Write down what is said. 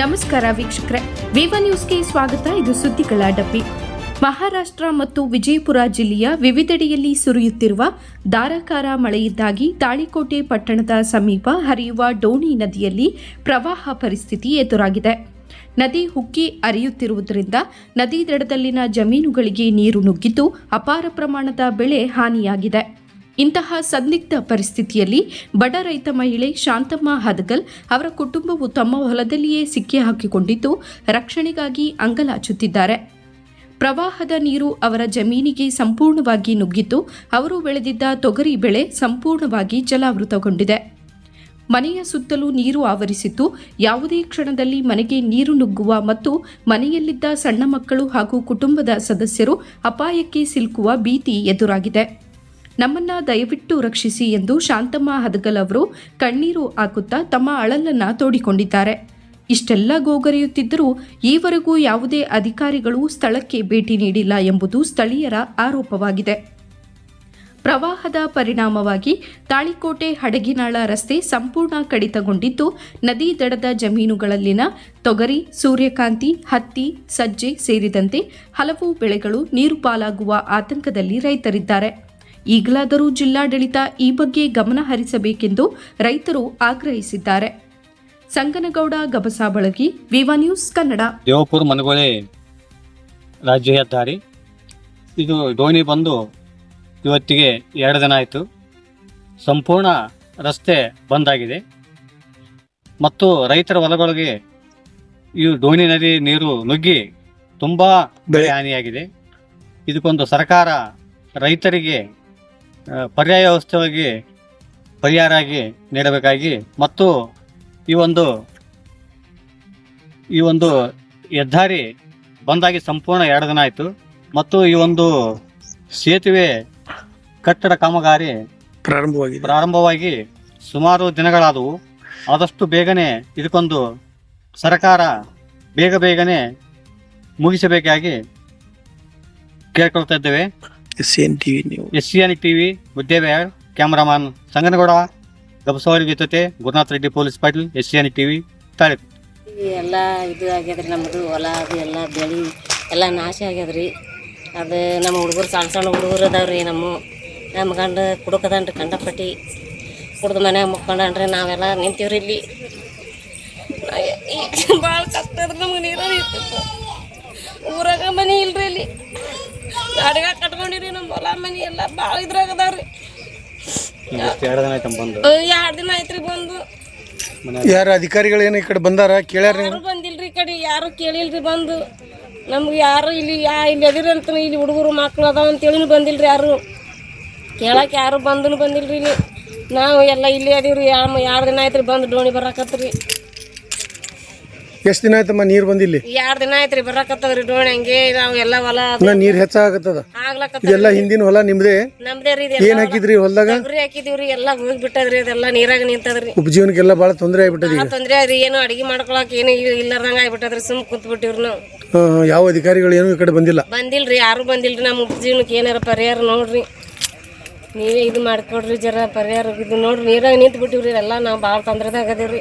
ನಮಸ್ಕಾರ ವೀಕ್ಷಕರೇ. ವಿವ ನ್ಯೂಸ್ಗೆ ಸ್ವಾಗತ. ಇದು ಸುದ್ದಿಗಳ ಡಬ್ಬಿ. ಮಹಾರಾಷ್ಟ್ರ ಮತ್ತು ವಿಜಯಪುರ ಜಿಲ್ಲೆಯ ವಿವಿಧೆಡೆಯಲ್ಲಿ ಸುರಿಯುತ್ತಿರುವ ಧಾರಾಕಾರ ಮಳೆಯಿಂದಾಗಿ ತಾಳಿಕೋಟೆ ಪಟ್ಟಣದ ಸಮೀಪ ಹರಿಯುವ ಡೋಣಿ ನದಿಯಲ್ಲಿ ಪ್ರವಾಹ ಪರಿಸ್ಥಿತಿ ಎದುರಾಗಿದೆ. ನದಿ ಹುಕ್ಕಿ ಹರಿಯುತ್ತಿರುವುದರಿಂದ ನದಿ ದಡದಲ್ಲಿನ ಜಮೀನುಗಳಿಗೆ ನೀರು ನುಗ್ಗಿದ್ದು ಅಪಾರ ಪ್ರಮಾಣದ ಬೆಳೆ ಹಾನಿಯಾಗಿದೆ. ಇಂತಹ ಸಂದಿಗ್ಧ ಪರಿಸ್ಥಿತಿಯಲ್ಲಿ ಬಡ ರೈತ ಮಹಿಳೆ ಶಾಂತಮ್ಮ ಹದಗಲ್ ಅವರ ಕುಟುಂಬವು ತಮ್ಮ ಹೊಲದಲ್ಲಿಯೇ ಸಿಕ್ಕಿ ಹಾಕಿಕೊಂಡಿದ್ದು, ರಕ್ಷಣೆಗಾಗಿ ಅಂಗಲಾಚುತ್ತಿದ್ದಾರೆ. ಪ್ರವಾಹದ ನೀರು ಅವರ ಜಮೀನಿಗೆ ಸಂಪೂರ್ಣವಾಗಿ ನುಗ್ಗಿದ್ದು, ಅವರು ಬೆಳೆದಿದ್ದ ತೊಗರಿ ಬೆಳೆ ಸಂಪೂರ್ಣವಾಗಿ ಜಲಾವೃತಗೊಂಡಿದೆ. ಮನೆಯ ಸುತ್ತಲೂ ನೀರು ಆವರಿಸಿದ್ದು, ಯಾವುದೇ ಕ್ಷಣದಲ್ಲಿ ಮನೆಗೆ ನೀರು ನುಗ್ಗುವ ಮತ್ತು ಮನೆಯಲ್ಲಿದ್ದ ಸಣ್ಣ ಮಕ್ಕಳು ಹಾಗೂ ಕುಟುಂಬದ ಸದಸ್ಯರು ಅಪಾಯಕ್ಕೆ ಸಿಲುಕುವ ಭೀತಿ ಎದುರಾಗಿದೆ. ನಮ್ಮನ್ನ ದಯವಿಟ್ಟು ರಕ್ಷಿಸಿ ಎಂದು ಶಾಂತಮ್ಮ ಹದಗಲ್ ಅವರು ಕಣ್ಣೀರು ಹಾಕುತ್ತಾ ತಮ್ಮ ಅಳಲನ್ನ ತೋಡಿಕೊಂಡಿದ್ದಾರೆ. ಇಷ್ಟೆಲ್ಲ ಗೋಗರೆಯುತ್ತಿದ್ದರೂ ಈವರೆಗೂ ಯಾವುದೇ ಅಧಿಕಾರಿಗಳು ಸ್ಥಳಕ್ಕೆ ಭೇಟಿ ನೀಡಿಲ್ಲ ಎಂಬುದು ಸ್ಥಳೀಯರ ಆರೋಪವಾಗಿದೆ. ಪ್ರವಾಹದ ಪರಿಣಾಮವಾಗಿ ತಾಳಿಕೋಟೆ ಹಡಗಿನಾಳ ರಸ್ತೆ ಸಂಪೂರ್ಣ ಕಡಿತಗೊಂಡಿದ್ದು, ನದಿ ದಡದ ಜಮೀನುಗಳಲ್ಲಿನ ತೊಗರಿ, ಸೂರ್ಯಕಾಂತಿ, ಹತ್ತಿ, ಸಜ್ಜೆ ಸೇರಿದಂತೆ ಹಲವು ಬೆಳೆಗಳು ನೀರು ಪಾಲಾಗುವ ಆತಂಕದಲ್ಲಿ ರೈತರಿದ್ದಾರೆ. ಈಗಲಾದರೂ ಜಿಲ್ಲಾಡಳಿತ ಈ ಬಗ್ಗೆ ಗಮನ ಹರಿಸಬೇಕೆಂದು ರೈತರು ಆಗ್ರಹಿಸಿದ್ದಾರೆ. Sanganagouda Gabasabalagi Viva news Kannada. Devapura ಮನಗೋಳೆ ರಾಜ್ಯ ಹೆದ್ದಾರಿ. ಇದು ದೋಣಿ ಬಂದು ಇವತ್ತಿಗೆ ಎರಡು ದಿನ ಆಯಿತು. ಸಂಪೂರ್ಣ ರಸ್ತೆ ಬಂದಾಗಿದೆ ಮತ್ತು ರೈತರ ಹೊಲಗಳಿಗೆ ಈ ದೋಣಿ ನದಿ ನೀರು ನುಗ್ಗಿ ತುಂಬ ಬೆಳೆ ಹಾನಿಯಾಗಿದೆ. ಇದಕ್ಕೊಂದು ಸರ್ಕಾರ ರೈತರಿಗೆ ಪರ್ಯಾಯ ವ್ಯವಸ್ಥೆಯಾಗಿ ಪರಿಹಾರ ಆಗಿ ನೀಡಬೇಕಾಗಿ ಮತ್ತು ಈ ಒಂದು ಈ ಒಂದು ಹೆದ್ದಾರಿ ಬಂದಾಗಿ ಸಂಪೂರ್ಣ ಎರಡು ದಿನ ಆಯಿತು. ಮತ್ತು ಈ ಒಂದು ಸೇತುವೆ ಕಟ್ಟಡ ಕಾಮಗಾರಿ ಪ್ರಾರಂಭವಾಗಿ ಪ್ರಾರಂಭವಾಗಿ ಸುಮಾರು ದಿನಗಳಾದವು. ಆದಷ್ಟು ಬೇಗನೆ ಇದಕ್ಕೊಂದು ಸರ್ಕಾರ ಬೇಗ ಬೇಗನೆ ಮುಗಿಸಬೇಕಾಗಿ ಕೇಳ್ಕೊಳ್ತಾ ಇದ್ದೇವೆ. ಎನ್ ಟಿವಿ ನೀವು S C N TV Muddebihal cameraman Sanganagouda Gabasavari ಜೊತೆ Gurunath Reddy police Patil S C N TV ತಾಳೆ ಎಲ್ಲ ಇದು ಆಗ್ಯದ್ರಿ ನಮ್ಮದು ಹೊಲ ಅದು ಎಲ್ಲ ಬೆಳೆ ಎಲ್ಲ ನಾಶ ಆಗ್ಯದ್ರಿ. ಅದು ನಮ್ಮ ಹುಡುಗರು ಸಣ್ಣ ಸಣ್ಣ ಹುಡುಗರು ಅದಾವ್ರಿ ನಮ್ಮ. ನಮ್ಮ ಗಂಡ ಕುಡುಕದನ್ರಿ ಕಂಡಪಟ್ಟಿ. ಕುಡ್ದು ಮನ್ಯಾಗ ಮುಕ್ಕೊಂಡನ್ರಿ ನಾವೆಲ್ಲ ನಿಂತೀವ್ರಿ ಇಲ್ಲಿ. ಭಾಳ ಕಷ್ಟ ಅದ್ರಿ ನಮ್ಗೆ ನೀರ ಊರಾಗ ಮನೆ ಇಲ್ರಿ ಇಲ್ಲಿ. ಅಡ್ಗ ಕಟ್ಕೊಂಡಿರಿ ನಮ್ಮ ಹೊಲ ಮನೆ ಎಲ್ಲ ಭಾಳ ಇದ್ರಾಗ ಅದಾವ್ರಿ. ಎರಡು ದಿನ ಆಯ್ತು ಬಂದು? ಎರಡು ದಿನ ಆಯ್ತ್ರಿ ಬಂದು. ಯಾರು ಅಧಿಕಾರಿಗಳು ಏನು ಈ ಕಡೆ ಬಂದಾರ? ಕೇಳ್ಯಾರ ಯಾರು ಬಂದಿಲ್ರಿ ಈ ಕಡೆ ಯಾರು ಕೇಳಿಲ್ರಿ ಬಂದು. ನಮ್ಗೆ ಯಾರು ಇಲ್ಲಿ ಯಾ ಇಲ್ಲಿ ಎದಿರಿ ಅಂತ ಇಲ್ಲಿ ಹುಡುಗರು ಮಕ್ಳು ಅದಾವ ಅಂತೇಳಿ ಬಂದಿಲ್ರಿ ಯಾರು. ಕೇಳಕ್ಕೆ ಯಾರು ಬಂದನು ಬಂದಿಲ್ರಿ ಇಲ್ಲಿ. ನಾವು ಎಲ್ಲ ಇಲ್ಲೇ ಅದೀವ್ರಿ ಎರಡು ಎರಡು ದಿನ ಆಯ್ತ್ರಿ ಬಂದು ಡೋಣಿ ಬರಾಕತ್ರಿ. ಎಷ್ಟು ದಿನ ಆಯ್ತಮ್ಮ ನೀರು ಬಂದಿಲ್ಲಿ? ಎರಡು ದಿನ ಆಯ್ತ್ರಿ ಬರಕತ್ತದ್ರಿ ಡೋಣ ಹಂಗೆ ನಾವು ಎಲ್ಲ ಹೊಲ ಇನ್ನ ನೀರ್ ಹೆಚ್ಚಾಗತ್ತದ ಆಗ್ಲಕತ್ತ ಇದೆಲ್ಲ ಹಿಂದಿನ ಹೊಲ ನಿಮ್ದೇ? ನಮ್ದೇ ರೀ ಏನ್ ಹಾಕಿದ್ರಿ ಹೊಲ್ದಾಗ? ತೊಗರಿ ಹಾಕಿದೀವ್ರಿ ಎಲ್ಲ ಹೋಗಿ ಬಿಟ್ಟದ್ರಿ ಅದೆಲ್ಲ ನೀರಾಗ ನಿಂತದ್ರಿ. ಉಪಜೀವನಕ್ಕೆಲ್ಲ ಭಾಳ ತೊಂದರೆ ಆಗ್ಬಿಟ್ಟದ ಈಗ? ತೊಂದರೆ ತೊಂದ್ರೆ ಅದ್ರಿ ಏನು ಅಡಿಗೆ ಮಾಡ್ಕೊಳಕ್ ಏನು ಇಲ್ಲದಂಗ ಆಗ್ಬಿಟ್ಟದ್ರಿ ಸುಮ್ ಕುಂತ್ ಬಿಟ್ಟಿವ್ರಿ ನಾವು ಹಾ, ಹಾ, ಯಾವ ಅಧಿಕಾರಿಗಳು ಏನು ಈ ಕಡೆ ಬಂದಿಲ್ಲ? ಬಂದಿಲ್ರಿ ಯಾರು ಬಂದಿಲ್ರಿ ನಮ್ಮ ಜೀವನಕ್ಕೆ ಏನಾರ ಪರಿಹಾರ ನೋಡ್ರಿ. ನೀವೇ ಇದು ಮಾಡ್ಕೊಡ್ರಿ ಜರ ಪರಿಹಾರ ಇದು ನೋಡ್ರಿ ನೀರಾಗ ನಿಂತು ಬಿಟ್ಟಿವ್ರಿ ಎಲ್ಲ ನಾವು ಭಾಳ ತೊಂದ್ರೆದಾಗ ಅದೇವ್ರಿ.